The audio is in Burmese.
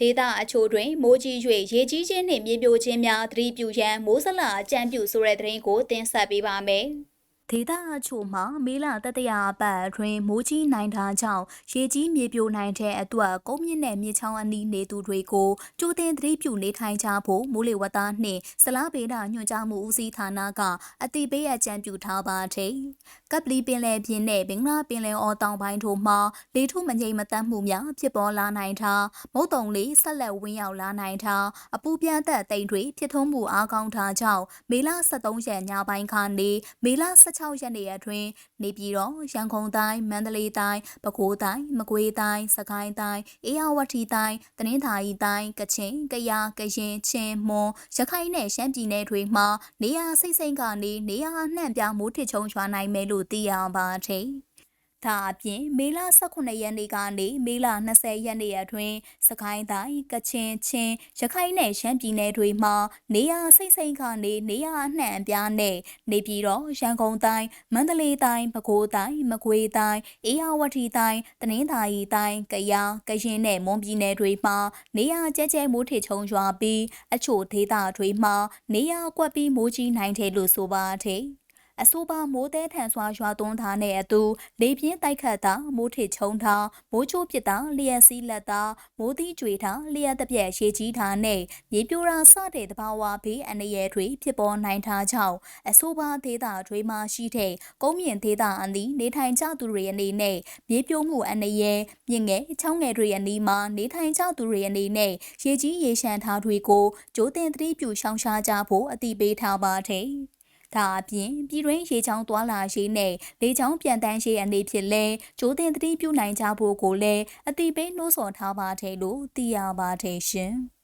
ဒေသအချို့တွင်မိုးကြီး၍ရေကြီးခြင်းနှင့်မြေပြိုခြင်းများသတိပြုရန်မိုးစလအကြံပြုဆိုတဲ့သတင်းကိုတင်ဆက်ပေးပါမယ်။ ဒေသအချို့မှာမေလတတရာအပတ်အတွင်းမိုးကြီးနိုင်တာကြောင့်ရေကြီးမြေပြိုနိုင်တဲ့အတွက်ကုန်းမြင့်တဲ့မြေချောင်းအနီးနေသူတွေကိုကြိုတင်သတိပြုနေထိုင်ကြဖို့မိုးလေဝသနှင့်ဇလားဗေဒညွှန်ကြားမှုဦးစီးဌာနကအတိပေးအကြံပြုထားပါတယ်။ကပလီပင်လယ်ပြင်နဲ့ဘင်္ဂလားပင်လယ်အော်တောင်ပိုင်းတို့မှာလေထုမငြိမ်မသက်မှုများဖြစ်ပေါ်လာနိုင်တာမုတ်တုံလေးဆက်လက်ဝင်းရောက်လာနိုင်တာအပူပြန့်သက်တိမ်တွေဖြစ်ထွန်းမှုအားကောင်းတာကြောင့်မေလ23ရက်ညပိုင်းကနေမေလ16ရက်နေ့အတွင်းနေပြည်တော်ရန်ကုန်တိုင်းမန္တလေးတိုင်းပဲခူးတိုင်းမကွေးတိုင်းစကိုင်းတိုင်းအေရဝတီတိုင်းတနင်္သာရီတိုင်းကချင်ကယားကရင်ချင်းမွန်ရခိုင်နဲ့ရှမ်းပြည်နယ်တွေမှာနေရာစိတ်စိတ်ကနေနေရာနှံ့ပြမိုးထစ်ချုံရွာနိုင်မယ်လို့သိရပါတယ်။ ဒါအပြင်မေလ18ရက်နေ့ကနေမေလ20ရက်နေ့အတွင်းစကိုင်းတိုင်းကချင်ချင်းရခိုင်နဲ့ရှမ်းပြည်နယ်တွေမှာနေရစိတ်စိတ်ကနေနေရအနှံ့အပြားနဲ့နေပြည်တော်ရန်ကုန်တိုင်းမန္တလေးတိုင်းပဲခူးတိုင်းမကွေးတိုင်းအေရဝတီတိုင်းတနင်္သာရီတိုင်းကယားကရင်နဲ့မွန်ပြည်နယ်တွေမှာနေရကျဲကျဲမိုးထစ်ချုံရွာပြီးအချို့ဒေသတွေမှာနေရကွက်ပြီးမိုးကြီးနိုင်တယ်လို့ဆိုပါတယ် အဆိုပါမိုးသေးထန်စွာရွာသွန်းတာနဲ့အတူလေပြင်းတိုက်ခတ်တာမိုးထစ်ချုံတာမိုးချိုးပစ်တာလျက်စီးလက်တာမိုးသီးကြွေတာလျက်တပြက်ရေကြီးတာနဲ့မြေပြိုတာစတဲ့သဘာဝဘေးအန္တရာယ်တွေဖြစ်ပေါ်နိုင်တာကြောင့်အဆိုပါဒေသတွေမှာရှိတဲ့ကုန်းမြင့်ဒေသအနီးနေထိုင်ကြသူတွေအနေနဲ့မြေပြိုမှုအန္တရာယ်မြင့်ငယ်ချောင်းငယ်တွေအနီးမှာနေထိုင်ကြသူတွေအနေနဲ့ရေကြီးရေရှမ်းထားတွေကိုကြိုတင်သတိပြုရှောင်ရှားကြဖို့အတိပေးထားပါတယ်။ ဒါအပြင်ပြည်တွင်းရေချောင်းသွာလာရေးနဲ့လေချောင်းပြန်တန်းရေးအနေဖြင့်လဲကြိုးတင်သတိပြုနိုင်ကြဖို့ကိုလည်းအတိပေးနှိုးဆော်ထားပါတယ်လို့သိရပါတယ်ရှင်။